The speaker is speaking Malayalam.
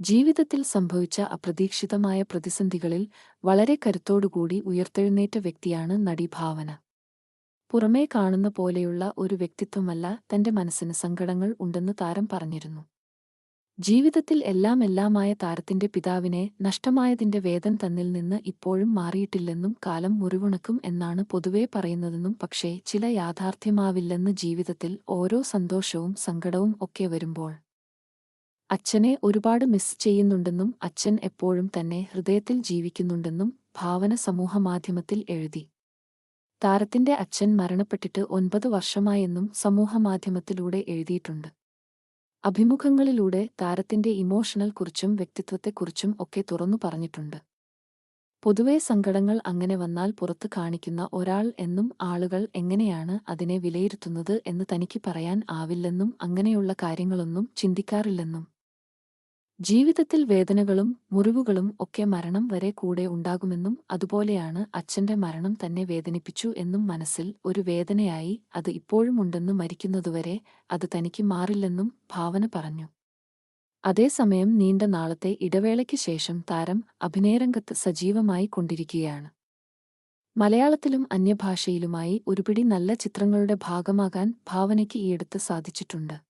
ജീവിതത്തിൽ സംഭവിച്ച അപ്രതീക്ഷിതമായ പ്രതിസന്ധികളിൽ വളരെ കരുത്തോടുകൂടി ഉയർത്തെഴുന്നേറ്റ വ്യക്തിയാണ് നടി ഭാവന. പുറമേ കാണുന്ന പോലെയുള്ള ഒരു വ്യക്തിത്വമല്ല തന്റെ മനസ്സിന് സങ്കടങ്ങൾ ഉണ്ടെന്ന് താരം പറഞ്ഞിരുന്നു. ജീവിതത്തിൽ എല്ലാം എല്ലാമായ താരത്തിന്റെ പിതാവിനെ നഷ്ടമായതിന്റെ വേദം തന്നിൽ നിന്ന് ഇപ്പോഴും മാറിയിട്ടില്ലെന്നും കാലം മുറിവുണക്കും എന്നാണ് പൊതുവേ പറയുന്നതെന്നും പക്ഷേ ചില യാഥാർത്ഥ്യമാവില്ലെന്ന് ജീവിതത്തിൽ ഓരോ സന്തോഷവും സങ്കടവും ഒക്കെ വരുമ്പോൾ അച്ഛനെ ഒരുപാട് മിസ് ചെയ്യുന്നുണ്ടെന്നും അച്ഛൻ എപ്പോഴും തന്നെ ഹൃദയത്തിൽ ജീവിക്കുന്നുണ്ടെന്നും ഭാവന സമൂഹമാധ്യമത്തിൽ എഴുതി. താരത്തിന്റെ അച്ഛൻ മരണപ്പെട്ടിട്ട് ഒൻപത് വർഷമായെന്നും സമൂഹമാധ്യമത്തിലൂടെ എഴുതിയിട്ടുണ്ട്. അഭിമുഖങ്ങളിലൂടെ താരത്തിന്റെ ഇമോഷണൽ കുറിച്ചും വ്യക്തിത്വത്തെക്കുറിച്ചും ഒക്കെ തുറന്നു പറഞ്ഞിട്ടുണ്ട്. പൊതുവേ സങ്കടങ്ങൾ അങ്ങനെ വന്നാൽ പുറത്തു കാണിക്കുന്ന ഒരാൾ എന്നും ആളുകൾ എങ്ങനെയാണ് അതിനെ വിലയിരുത്തുന്നത് എന്ന് തനിക്ക് പറയാൻ ആവില്ലെന്നും അങ്ങനെയുള്ള കാര്യങ്ങളൊന്നും ചിന്തിക്കാറില്ലെന്നും ജീവിതത്തിൽ വേദനകളും മുറിവുകളും ഒക്കെ മരണം വരെ കൂടെ ഉണ്ടാകുമെന്നും അതുപോലെയാണ് അച്ഛന്റെ മരണം തന്നെ വേദനിപ്പിച്ചു എന്നും മനസ്സിൽ ഒരു വേദനയായി അത് ഇപ്പോഴും മരിക്കുന്നതുവരെ അത് തനിക്ക് മാറില്ലെന്നും ഭാവന പറഞ്ഞു. അതേസമയം നീണ്ട നാളത്തെ ഇടവേളയ്ക്ക് ശേഷം താരം അഭിനയരംഗത്ത് സജീവമായി കൊണ്ടിരിക്കുകയാണ്. മലയാളത്തിലും അന്യഭാഷയിലുമായി ഒരുപിടി നല്ല ചിത്രങ്ങളുടെ ഭാഗമാകാൻ ഭാവനയ്ക്ക് ഈയടുത്ത് സാധിച്ചിട്ടുണ്ട്.